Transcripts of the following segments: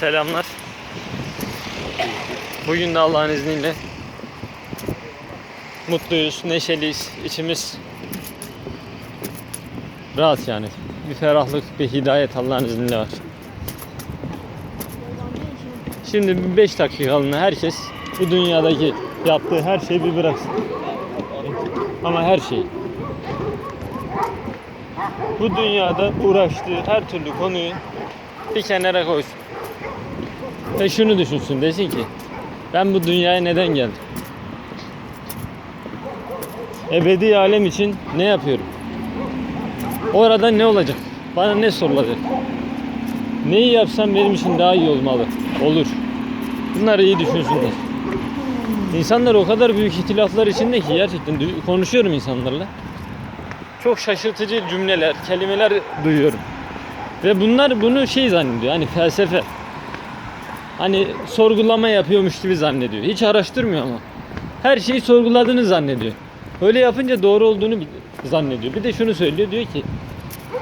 Selamlar. Bugün de Allah'ın izniyle mutluyuz, neşeliyiz. İçimiz rahat yani. Bir ferahlık, bir hidayet Allah'ın izniyle var. Şimdi bir 5 dakikalığına herkes bu dünyadaki yaptığı her şeyi bir bıraksın. Ama her şeyi. Bu dünyada uğraştığı her türlü konuyu bir kenara koysun. Ve şunu düşünsün desin ki ben bu dünyaya neden geldim? Ebedi alem için ne yapıyorum? Orada ne olacak? Bana ne sorulacak? Neyi yapsam benim için daha iyi olmalı? Olur. Bunları iyi düşünsünler. İnsanlar o kadar büyük ihtilaflar içinde ki gerçekten konuşuyorum insanlarla. Çok şaşırtıcı cümleler, kelimeler duyuyorum. Ve bunlar bunu şey zannediyor. Hani felsefe. Hani sorgulama yapıyormuş gibi zannediyor. Hiç araştırmıyor ama. Her şeyi sorguladığını zannediyor. Öyle yapınca doğru olduğunu zannediyor. Bir de şunu söylüyor. Diyor ki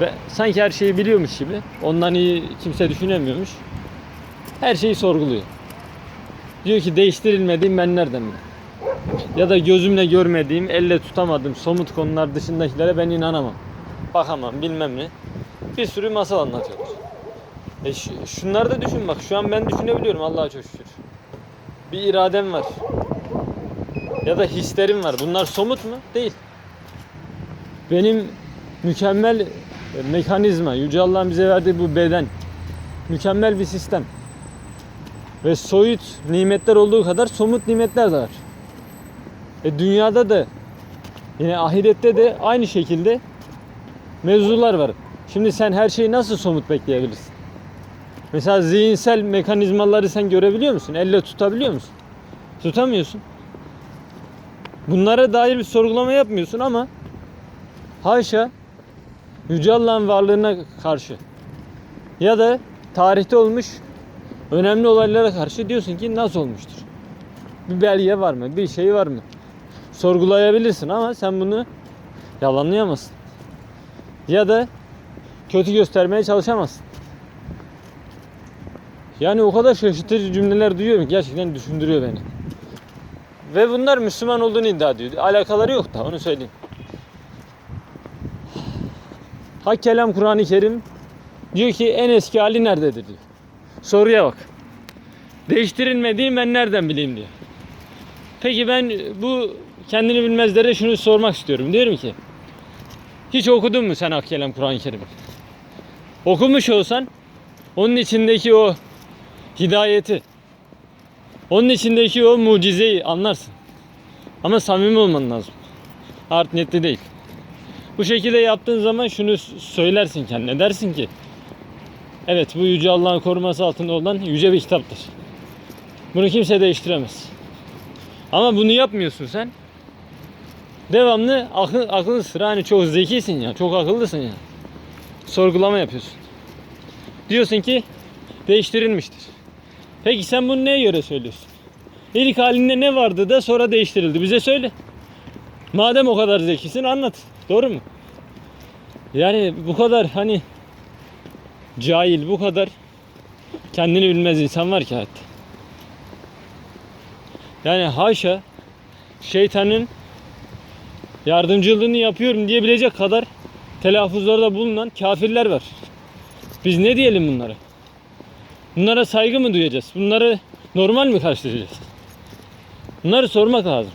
ve sanki her şeyi biliyormuş gibi. Ondan iyi kimse düşünemiyormuş. Her şeyi sorguluyor. Diyor ki değiştirilmediğim ben nereden bileyim? Ya da gözümle görmediğim, elle tutamadığım somut konular dışındakilere ben inanamam. Bakamam, bilmem ne. Bir sürü masal anlatıyorlar. E şunları da düşün bak. Şu an ben düşünebiliyorum Allah'a çok şükür. Bir iradem var. Ya da hislerim var. Bunlar somut mu? Değil. Benim mükemmel e, mekanizma, Yüce Allah'ın bize verdiği bu beden, mükemmel bir sistem. Ve soyut nimetler olduğu kadar somut nimetler de var. E dünyada da yine ahirette de aynı şekilde mevzular var. Şimdi sen her şeyi nasıl somut bekleyebilirsin? Mesela zihinsel mekanizmaları sen görebiliyor musun? Elle tutabiliyor musun? Tutamıyorsun. Bunlara dair bir sorgulama yapmıyorsun ama haşa Yüce Allah'ın varlığına karşı ya da tarihte olmuş önemli olaylara karşı diyorsun ki nasıl olmuştur? Bir belge var mı? Bir şey var mı? Sorgulayabilirsin ama sen bunu yalanlayamazsın. Ya da kötü göstermeye çalışamazsın. Yani o kadar şaşırtıcı cümleler duyuyorum ki gerçekten düşündürüyor beni. Ve bunlar Müslüman olduğunu iddia ediyor. Alakaları yok da onu söyleyeyim. Hak kelam Kur'an-ı Kerim diyor ki en eski hali nerededir diyor. Soruya bak. Değiştirilmediği ben nereden bileyim diyor. Peki ben bu kendini bilmezlere şunu sormak istiyorum. Diyorum ki hiç okudun mu sen Hak kelam Kur'an-ı Kerim'i? Okumuş olsan onun içindeki o hidayeti, onun içindeki o mucizeyi anlarsın. Ama samimi olman lazım. Art niyetli değil. Bu şekilde yaptığın zaman şunu söylersin kendine. Dersin ki evet bu Yüce Allah'ın koruması altında olan yüce bir kitaptır. Bunu kimse değiştiremez. Ama bunu yapmıyorsun sen. Devamlı akıl, aklın sıra hani çok zekisin ya, çok akıllısın ya. Sorgulama yapıyorsun. Diyorsun ki değiştirilmiştir. Peki sen bunu neye göre söylüyorsun? İlk halinde ne vardı da sonra değiştirildi. Bize söyle. Madem o kadar zekisin anlat. Doğru mu? Yani bu kadar hani cahil, bu kadar kendini bilmez insan var ki hayatta. Yani haşa şeytanın yardımcılığını yapıyorum diyebilecek kadar telaffuzlarda bulunan kafirler var. Biz ne diyelim bunlara? Bunlara saygı mı duyacağız? Bunları normal mi karşılayacağız? Bunları sormak lazım.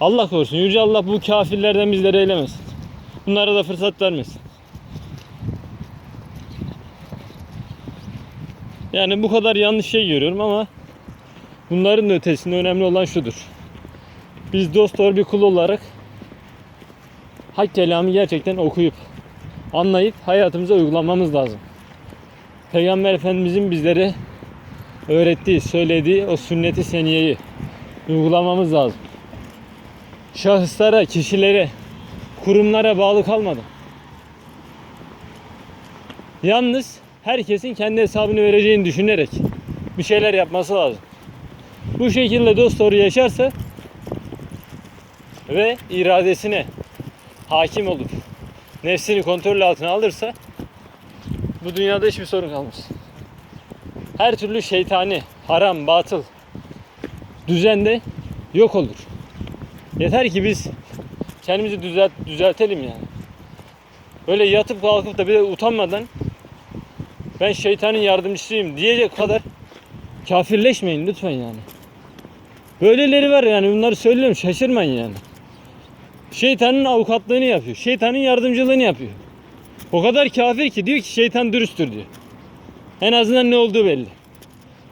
Allah korusun. Yüce Allah bu kafirlerden bizleri eylemesin. Bunlara da fırsat vermesin. Yani bu kadar yanlış şey görüyorum ama bunların ötesinde önemli olan şudur. Biz dost doğru bir kul olarak hak kelamı gerçekten okuyup anlayıp hayatımıza uygulamamız lazım. Peygamber Efendimizin bizlere öğrettiği, söylediği o sünneti seniyeyi uygulamamız lazım. Şahıslara, kişilere, kurumlara bağlı kalmadan. Yalnız herkesin kendi hesabını vereceğini düşünerek bir şeyler yapması lazım. Bu şekilde dost doğru yaşarsa ve iradesine hakim olup nefsini kontrol altına alırsa bu dünyada hiçbir sorun kalmaz. her türlü şeytani, haram, batıl düzende yok olur. Yeter ki biz kendimizi düzelt, düzeltelim yani. Böyle yatıp kalkıp da bir de utanmadan ben şeytanın yardımcısıyım diyecek kadar kafirleşmeyin lütfen yani. Böyleleri var yani bunları söylüyorum şaşırmayın yani. Şeytanın avukatlığını yapıyor. Şeytanın yardımcılığını yapıyor. O kadar kafir ki diyor ki şeytan dürüsttür diyor. En azından ne olduğu belli.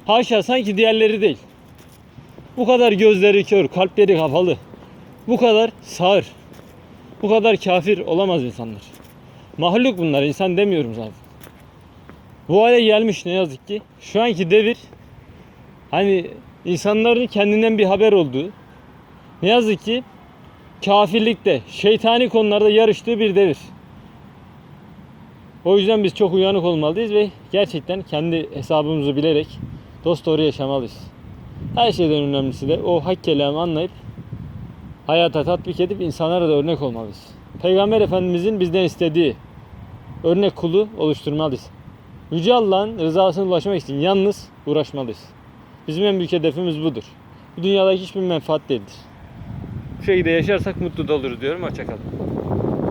Haşa sanki diğerleri değil. Bu kadar gözleri kör, kalpleri kapalı. Bu kadar sağır. Bu kadar kafir olamaz insanlar. Mahluk bunlar, insan demiyorum zaten. Bu hale gelmiş ne yazık ki. Şu anki devir hani insanların kendinden bir haber olduğu ne yazık ki kafirlikte, şeytani konularda yarıştığı bir devir. O yüzden biz çok uyanık olmalıyız ve gerçekten kendi hesabımızı bilerek dost doğru yaşamalıyız. Her şeyden önemlisi de o hak kelamı anlayıp hayata tatbik edip insanlara da örnek olmalıyız. Peygamber Efendimizin bizden istediği örnek kulu oluşturmalıyız. Yüce Allah'ın rızasına ulaşmak için yalnız uğraşmalıyız. Bizim en büyük hedefimiz budur. Bu dünyadaki hiçbir menfaat değildir. Bu şekilde yaşarsak mutlu da oluruz diyorum. Hoşçakalın.